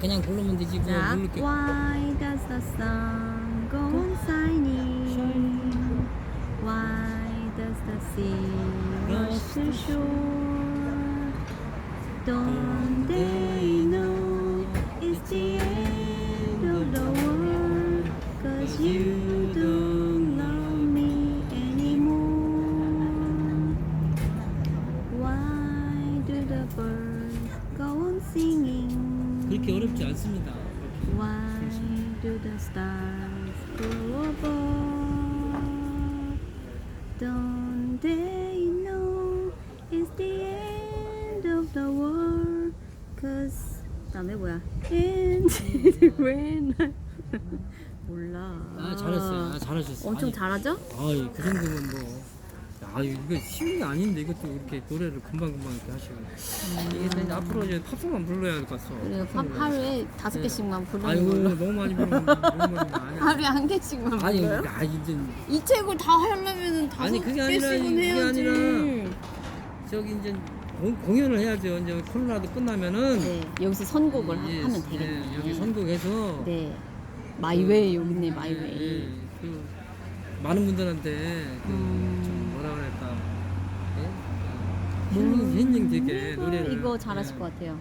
그냥 부르면 되지 그냥 자, 부를게 Why does the sun go on shining? Why does the sea rush to shore? Don't 그렇게 어렵지 않습니다 Why do the stars glow above? Don't they know it's the end of the world? Cause 다음에 뭐야? And when I 몰라. 아 잘했어요 아 잘하셨어요 엄청 아니, 잘하죠? 아이 그 정도면 뭐 아, 이거 쉬운 게 아닌데 이것도 이렇게 노래를 금방 금방 이렇게 하시고 이게 이제 앞으로 이제 팝송만 불러야 될것 같어 그래요. 팝 하루에 다섯 네. 개씩만 부르는 아이고 걸로. 너무 많이 부르면 너무 많이 하루에 한 개씩만 아니 불러요? 아니 이제 이 책을 다 하려면은 다섯 아니, 그게 아니라, 개씩은 그게 해야지. 아니라 저기 이제 공, 공연을 해야죠 이제 코로나도 끝나면은 네, 여기서 선곡을 하- 예, 하면 예, 되겠네. 여기 선곡해서 네, 마이웨이 여기 있네 예, 마이웨이. 예, 그 많은 분들한테 그 음. 그럴까 예? 힐링 힐링 되게 노래를 이거 잘하실 예. 것 같아요.